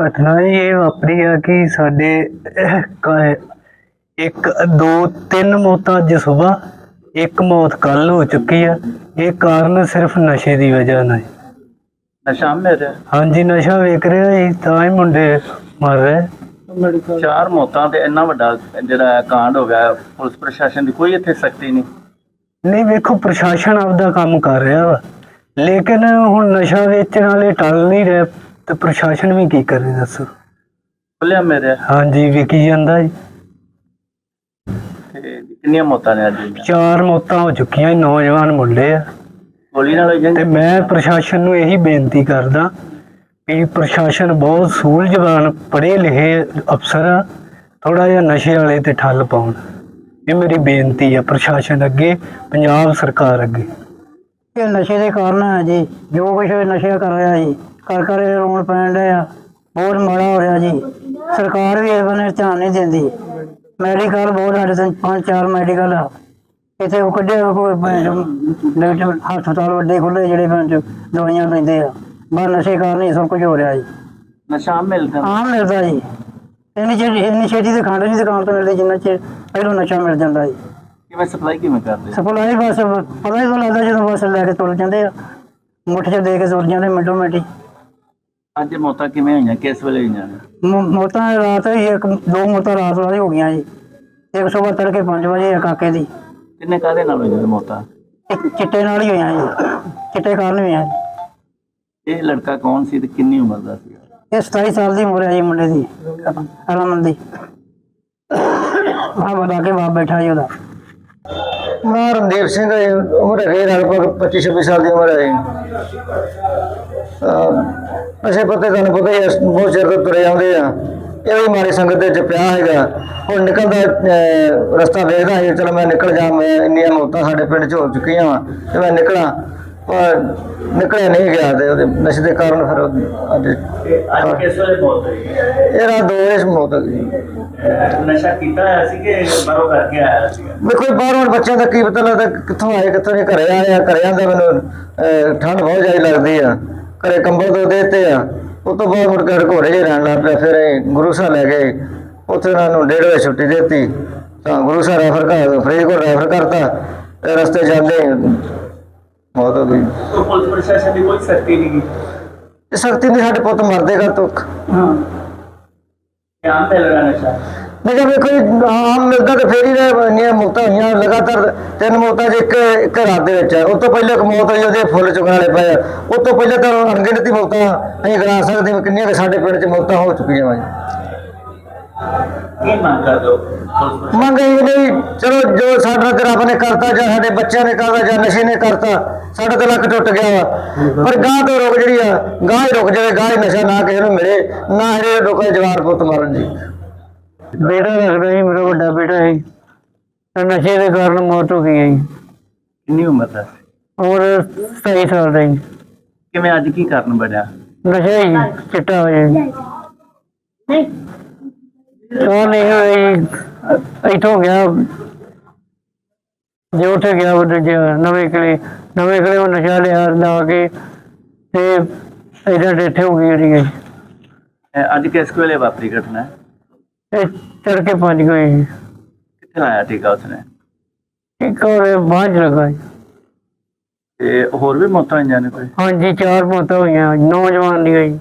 ਘਟਨਾ ਇਹ ਵਾਪਰੀ ਆ ਕਿ ਸਾਡੇ ਇੱਕ ਦੋ ਤਿੰਨ ਮੌਤਾਂ ਅੱਜ ਸਵੇਰ ਇੱਕ ਮੌਤ ਕੱਲ ਹੋ ਚੁੱਕੀ ਆ। ਇਹ ਕਾਰਨ ਸਿਰਫ ਨਸ਼ੇ ਦੀ ਵਜ੍ਹਾ ਨਾਲ। ਨਸ਼ਾ ਮੇਰੇ ਹਾਂਜੀ ਨਸ਼ਾ ਵੇਖ ਰਿਹਾ ਸੀ ਤਾਂ ਹੀ ਮੁੰਡੇ ਮਰ ਰਹੇ। ਚਾਰ ਮੌਤਾਂ ਤੇ ਇੰਨਾ ਵੱਡਾ ਜਿਹੜਾ ਕਾਂਡ ਹੋ ਗਿਆ ਪੁਲਿਸ ਪ੍ਰਸ਼ਾਸਨ ਦੀ ਕੋਈ ਇੱਥੇ ਸਖਤੀ ਨਹੀਂ। ਨਹੀਂ ਵੇਖੋ ਪ੍ਰਸ਼ਾਸਨ ਆਪਦਾ ਕੰਮ ਕਰ ਰਿਹਾ ਵਾ। ਲੇਕਿਨ ਹੁਣ ਨਸ਼ਾ ਵੇਚਣ ਵਾਲੇ ਟਲ ਨਹੀਂ ਰਹੇ ਤੇ ਪ੍ਰਸ਼ਾਸਨ ਵੀ ਕੀ ਕਰੇ ਦੱਸੋ? ਖੁੱਲਿਆ ਮੇਰੇ। ਹਾਂਜੀ ਵਿਕੀ ਜਾਂਦਾ ਜੀ। ਤੇ ਕਿੰਨੀਆਂ ਮੌਤਾਂ ਨੇ ਅੱਜ ਦੀਆਂ? ਚਾਰ ਮੌਤਾਂ ਹੋ ਚੁੱਕੀਆਂ ਨੌਜਵਾਨ ਮੁੰਡੇ ਆ। ਗੋਲੀ ਨਾਲ ਤੇ ਮੈਂ ਪ੍ਰਸ਼ਾਸਨ ਨੂੰ ਇਹੀ ਬੇਨਤੀ ਕਰਦਾ ਵੀ ਪ੍ਰਸ਼ਾਸਨ ਬਹੁਤ ਸੂਝਵਾਨ ਪੜ੍ਹੇ ਲਿਖੇ ਅਫਸਰ ਆ ਥੋੜਾ ਜਿਹਾ ਨਸ਼ੇ ਵਾਲੇ ਤੇ ਠੱਲ ਪਾਉਣ। ਇਹ ਮੇਰੀ ਬੇਨਤੀ ਆ ਪ੍ਰਸ਼ਾਸਨ ਅੱਗੇ, ਪੰਜਾਬ ਸਰਕਾਰ ਅੱਗੇ। ਇਹ ਨਸ਼ੇ ਦੇ ਕਾਰਨ ਹੈ ਜੀ, ਜੋ ਕੁਛ ਨਸ਼ਾ ਕਰ ਰਿਹਾ ਜੀ ਕਰ ਕਰ ਇਹ ਰੋਣ ਪੈਣ ਡਿਆ, ਬਹੁਤ ਮਾੜਾ ਹੋ ਰਿਹਾ ਜੀ। ਸਰਕਾਰ ਵੀ ਇਸ ਬੰਨੇ ਧਿਆਨ ਨਹੀਂ ਦਿੰਦੀ। ਮੈਡੀਕਲ ਬਹੁਤ ਸਾਡੇ ਤੋਂ ਪੰਜ ਚਾਰ ਮੈਡੀਕਲ ਆ। ਇੱਥੇ ਉਹ ਕੱਢੇ ਕੋਈ ਹਸਪਤਾਲ ਵੱਡੇ ਖੁੱਲੇ ਜਿਹੜੇ ਦਵਾਈਆਂ ਲੈਂਦੇ ਆ। ਬਸ ਨਸ਼ੇ ਕਾਰਨ ਹੀ ਸਭ ਕੁਝ ਹੋ ਰਿਹਾ ਜੀ। ਨਸ਼ਾ ਮਿਲਦਾ। ਆਮ ਮਿਲਦਾ ਜੀ। ਇੰਨੀ ਛੇਤੀ ਇੰਨੀ ਛੇਤੀ ਤੇ ਖੰਡ ਨਹੀਂ ਦੁਕਾਨ ਤੋਂ ਮਿਲਦੀ ਜਿੰਨਾ ਚਿਰ ਪਹਿਲੋਂ ਨਸ਼ਾ ਮਿਲ ਜਾਂਦਾ ਜੀ। ਕਿਵੇਂ ਸਪਲਾਈ ਕਿਵੇਂ ਕਰਦੇ ਸਪਲਾਈ ਬਸ ਪਤਾ ਹੀ ਤਾਂ ਲੱਗਦਾ ਜਦੋਂ ਬਸ ਲੈ ਕੇ ਤੁਰ ਜਾਂਦੇ ਆ। ਮੁੱਠ 'ਚ ਦੇ ਕੇ ਤੁਰ ਜਾਂਦੇ ਮਿੰਟੋ ਮਿੰਟੀ ਅੱਜ ਮੌਤਾਂ ਕਿਵੇਂ ਹੋਈਆਂ? ਕਿਸ ਵੇਲੇ ਹੋਈਆਂ? ਮ- ਮੌਤਾਂ ਰਾਤ ਹੀ ਇੱਕ ਦੋ ਮੌਤਾਂ ਰਾਤ ਵਾਲੀ ਹੋ ਗਈਆਂ ਜੀ। ਇੱਕ ਸਵੇਰ ਤੜਕੇ 5 ਵਜੇ ਆ ਕਾਕੇ ਦੀ। ਕਿੰਨੇ ਕਾਹਦੇ ਨਾਲ ਹੋਈਆਂ ਮੌਤਾਂ? ਚਿੱਟੇ ਨਾਲ ਹੀ ਹੋਈਆਂ ਜੀ। ਚਿੱਟੇ ਕਾਰਨ ਹੋਈਆਂ ਜੀ। ਇਹ ਲੜਕਾ ਕੌਣ ਸੀ ਤੇ ਕਿੰਨੀ ਉਮਰ ਦਾ ਸੀ? ਇਹ 27 ਸਾਲ ਦੀ ਉਮਰ ਹੈ ਜੀ ਮੁੰਡੇ ਦੀ। ਅਰਮਨ ਦੀ ਆ ਬਤਾ ਕੇ ਬਾਪ ਬੈਠਾ ਜੀ ਉਹਦਾ। ਮੈਂ ਰਣਦੀਪ ਸਿੰਘ ਹੈ ਉਮਰ ਹੈ ਲਗਭਗ 25 26 ਸਾਲ ਦੀ ਉਮਰ ਹੈ ਅਸੇ ਪਤੇ ਤੁਹਾਨੂੰ ਪਤਾ ਹੀ ਹੈ ਬਹੁਤ ਚਿਰ ਤੋਂ ਤੁਰੇ ਆਉਂਦੇ ਆ। ਇਹ ਵੀ ਮਾਰੀ ਸੰਗਤ ਦੇ ਚ ਪਿਆ ਹੈਗਾ। ਹੁਣ ਨਿਕਲਦਾ ਰਸਤਾ ਵੇਖਦਾ ਸੀ ਚਲੋ ਮੈਂ ਨਿਕਲ ਜਾ ਮੈਂ ਇੰਨੀਆਂ ਮੌਤਾਂ ਸਾਡੇ ਪਿੰਡ ਚ ਹੋ ਚੁੱਕੀਆਂ ਵਾ ਤੇ ਮੈਂ ਨਿਕਲਾਂ। ਨਿਕਲਿਆ ਨਹੀਂ ਗਿਆ ਤੇ ਉਹਦੇ ਨਸ਼ੇ ਦੇ ਕਾਰਨ ਫਿਰ ਉਹ ਅੱਜ ਅੱਜ ਕਿਸ ਵੇਲੇ ਮੌਤ ਹੋਈ? ਇਹ ਰਾਤ ਦੋ ਵਜੇ ਮੌਤ ਹੋ ਗਈ। ਨਸ਼ਾ ਕੀਤਾ ਹੋਇਆ ਸੀ ਕਿ ਬਾਹਰੋਂ ਕਰਕੇ ਆਇਆ ਸੀ ਦੇਖੋ ਬਾਹਰੋਂ ਬੱਚਿਆਂ ਦਾ ਕੀ ਪਤਾ ਲੱਗਦਾ ਕਿੱਥੋਂ ਆਏ ਕਿੱਥੋਂ ਨਹੀਂ ਘਰੇ ਆਏ ਆ ਘਰੇ ਆਂਦਾ ਮੈਨੂੰ ਠੰਡ ਬਹੁਤ ਜ਼ਿਆਦਾ ਲੱਗਦੀ ਆ। ਘਰੇ ਕੰਬਲ ਦੋ ਦੇਤੇ ਆ। ਉਹ ਤੋਂ ਬਾਅਦ ਮੁੜ ਕੇ ਘੋੜੇ ਜਿਹੇ ਰਹਿਣ ਲੱਗ ਪਿਆ ਫਿਰ ਇਹ ਗੁਰੂ ਸਾਹਿਬ ਲੈ ਗਏ। ਉੱਥੇ ਉਹਨਾਂ ਨੂੰ ਡੇਢ ਵਜੇ ਛੁੱਟੀ ਦਿੱਤੀ। ਤਾਂ ਗੁਰੂ ਸਾਹਿਬ ਰੈਫਰ ਕਰ ਫਰੀਦਕੋਟ ਰੈਫਰ ਕਰਤਾ ਤੇ ਰਸਤੇ ਜਾਂਦੇ ਮੌਤ ਹੋ ਗਈ ਕੋਈ ਪੁਲਿਸ ਪ੍ਰਸ਼ਾਸਨ ਦੀ ਕੋਈ ਸਖਤੀ ਨਹੀਂ ਇਹ ਸਖਤੀ ਨਹੀਂ ਸਾਡੇ ਪੁੱਤ ਮਰਦੇਗਾ ਤੁੱਖ ਹਾਂ। ਧਿਆਨ ਮਿਲ ਰਿਹਾ ਨਸ਼ਾ। ਜੇ ਵੇਖੋ ਜੀ, ਆਮ ਮਿਲਦਾ ਤਾਂ ਫੇਰ ਹੀ ਇੰਨੀਆਂ ਮੌਤਾਂ ਹੋਈਆਂ ਲਗਾਤਾਰ ਤਿੰਨ ਮੌਤਾਂ ਚ ਇੱਕ ਇੱਕ ਰਾਤ ਦੇ ਵਿੱਚ। ਉਹ ਤੋਂ ਪਹਿਲਾਂ ਇੱਕ ਮੌਤ ਹੋਈ ਉਹਦੇ ਫੁੱਲ ਚੁਗਣ ਵਾਲੇ ਪਏ। ਉਹ ਤੋਂ ਪਹਿਲਾਂ ਤਾਂ ਅਣਗਿਣਤੀ ਮੌਤਾਂ ਅਸੀਂ ਗਿਣਾ ਸਕਦੇ ਕਿੰਨੀਆਂ ਸਾਡੇ ਪਿੰਡ ਚ ਮੌਤਾਂ ਹੋ ਚੁੱਕੀਆਂ ਵਾ ਜੀ। ਕੀ ਮੰਗ ਕਰਦੇ ਹੋ? ਮੰਗ ਇਹ ਚਲੋ ਜੋ ਸਾਡਾ ਤੇ ਰੱਬ ਨੇ ਕਰਤਾ ਜਾਂ ਸਾਡੇ ਬੱਚਿਆਂ ਨੇ ਕਰਤਾ ਜਾਂ ਨਸ਼ੇ ਨੇ ਕਰਤਾ ਸਾਡਾ ਤਾਂ ਲੱਕ ਟੁੱਟ ਗਿਆ ਵਾ। ਪਰ ਗਾਂ ਤੋਂ ਰੁਕ ਜਿਹੜੀ ਆ ਗਾਂ ਹੀ ਰੁਕ ਜਾਵੇ ਗਾਂ ਹੀ ਨਸ਼ਾ ਨਾ ਕਿਸੇ ਨੂੰ ਮਿਲੇ ਨਾ ਇਹ ਲੋਕਾਂ ਦੇ ਜਵਾਰ ਪੁੱਤ ਮਾਰਨ ਜੀ। ਬੇਟਾ ਰੱਖਦਾ ਜੀ ਮੇਰਾ ਵੱਡਾ ਬੇਟਾ ਹੈ ਤਾਂ ਨਸ਼ੇ ਦੇ ਕਾਰਨ ਮੌਤ ਹੋ ਗਈ ਹੈ ਕਿੰਨੀ ਉਮਰ ਦਾ? ਸੀ ਔਰ 27 ਸਾਲ ਦਾ ਜੀ। ਕਿਵੇਂ ਅੱਜ ਕੀ ਕਾਰਨ ਬਣਿਆ? ਨਸ਼ਾ ਹੀ ਚਿੱਟਾ ਹੋ ਗਿਆ ਜੀ। ਤਾਂ ਨਹੀਂ ਜੀ ਇੱਥੋਂ ਗਿਆ। ਜੋ ਉੱਥੇ ਗਿਆ ਉਹ ਦੂਜੇ ਨਵੇਂ ਕਿਲੇ ਨਵੇਂ ਕਿਲੇ ਉਹ ਨਸ਼ਾ ਲਿਆ ਲਾ ਕੇ ਤੇ ਇਹਦਾ ਡੈਥ ਹੋ ਗਈ ਜਿਹੜੀ ਹੈ ਇਹ ਅੱਜ ਕਿਸ ਵੇਲੇ ਵਾਪਰੀ ਘਟਨਾ? ਹੈ? ਇਹ ਤੜਕੇ ਪੰਜ ਜੀ ਕਿੱਥੇ ਲਾਇਆ ਟੀਕਾ ਉਸਨੇ? ਇੱਕ ਹੋਰ ਬਾਂਝ ਲਗਾ। ਤੇ ਹੋਰ ਵੀ ਮੌਤਾਂ ਹੋਈਆਂ ਨੇ ਕੋਈ? ਹਾਂਜੀ ਚਾਰ ਮੌਤਾਂ ਹੋਈਆਂ ਨੌਜਵਾਨ ਦੀ ਹੋਈ।